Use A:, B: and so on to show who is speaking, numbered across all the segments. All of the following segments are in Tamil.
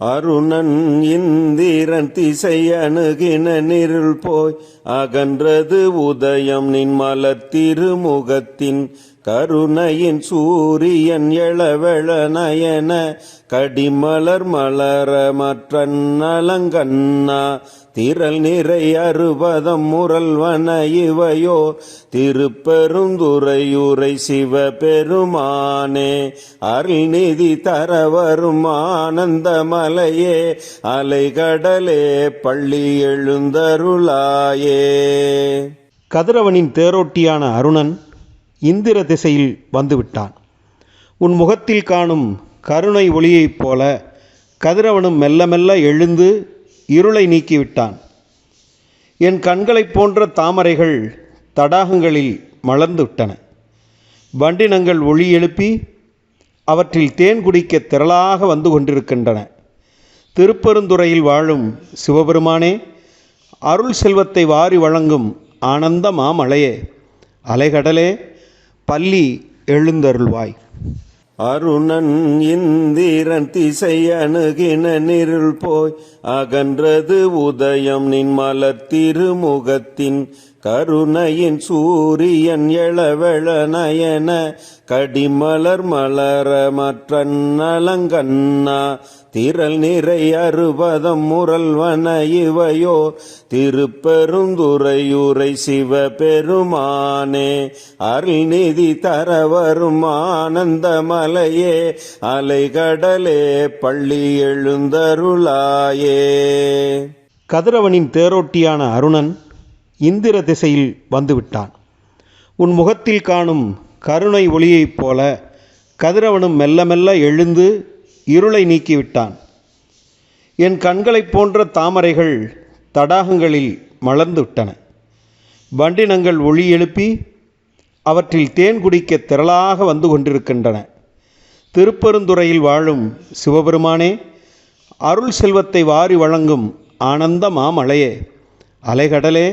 A: அருணன் இந்திரன் திசை அணுகின நிருள் போய் அகன்றது உதயம் நின் மலர் திருமுகத்தின் கருணையின் சூரியன் எழவெழ நயன கடிமலர் மலர மற்றன்னலங்கண்ணா திரள் நிறை அறுபதம் முரல்வன இவையோ திருப்பெருந்துறையுரை சிவ பெருமானே அருள்நிதி தர வரும் ஆனந்த மலையே அலைகடலே பள்ளி எழுந்தருளாயே.
B: கதிரவனின் தேரோட்டியான அருணன் இந்திர திசையில் வந்துவிட்டான். உன் முகத்தில் காணும் கருணை ஒளியைப் போல கதிரவனும் மெல்ல மெல்ல எழுந்து இருளை நீக்கிவிட்டான். என் கண்களைப் போன்ற தாமரைகள் தடாகங்களில் மலர்ந்து விட்டன வண்டினங்கள் ஒளி எழுப்பி அவற்றில் தேன் குடிக்க திரளாக வந்து கொண்டிருக்கின்றன. திருப்பெருந்துறையில் வாழும் சிவபெருமானே அருள் செல்வத்தை வாரி வழங்கும் ஆனந்த மாமலையே அலைகடலே பள்ளி எழுந்தருள்வாய்.
A: அருணன் இந்திரன் திசை அணுகின நிருள் போய் அகன்றது உதயம் நின் மலர் திருமுகத்தின் கருணையின் சூரியன் எழவெள நயன கடிமலர் மலர மற்றன்னலங்கண்ணா திரள் நிறை அறுபதம் முரல்வன இவையோ திருப்பெருந்துறையுரை சிவ பெருமானே அருள்நிதி தர வரும் ஆனந்த மலையே அலைகடலே பள்ளி எழுந்தருளாயே.
B: கதிரவனின் தேரோட்டியான அருணன் இந்திர திசையில் வந்துவிட்டான். உன் முகத்தில் காணும் கருணை ஒளியைப் போல கதிரவனும் மெல்ல மெல்ல எழுந்து இருளை நீக்கிவிட்டான். என் கண்களைப் போன்ற தாமரைகள் தடாகங்களில் மலர்ந்து விட்டன வண்டினங்கள் ஒளி எழுப்பி அவற்றில் தேன் குடிக்க திரளாக வந்து கொண்டிருக்கின்றன. திருப்பெருந்துறையில் வாழும் சிவபெருமானே அருள் செல்வத்தை வாரி வழங்கும் ஆனந்த மாமலையே அலைகடலே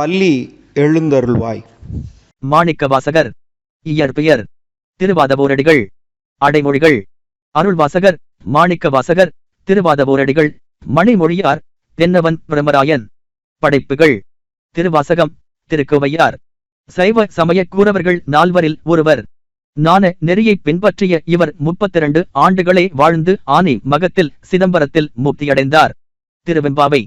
B: பள்ளி எழுந்தருள்வாய்.
C: மாணிக்க வாசகர் இயற்பெயர் திருவாதவூரடிகள் அடைமொழிகள் அருள்வாசகர் மாணிக்க வாசகர் திருவாதவூரடிகள் மணிமொழியார் தென்னவன் பிரமராயன். படைப்புகள் திருவாசகம் திருக்குவையார். சைவ சமய கூறவர்கள் நால்வரில் ஒருவர். நான நெறியை பின்பற்றிய இவர் முப்பத்திரண்டு ஆண்டுகளே வாழ்ந்து ஆனி மகத்தில் சிதம்பரத்தில் முக்தியடைந்தார் திருவெம்பாவை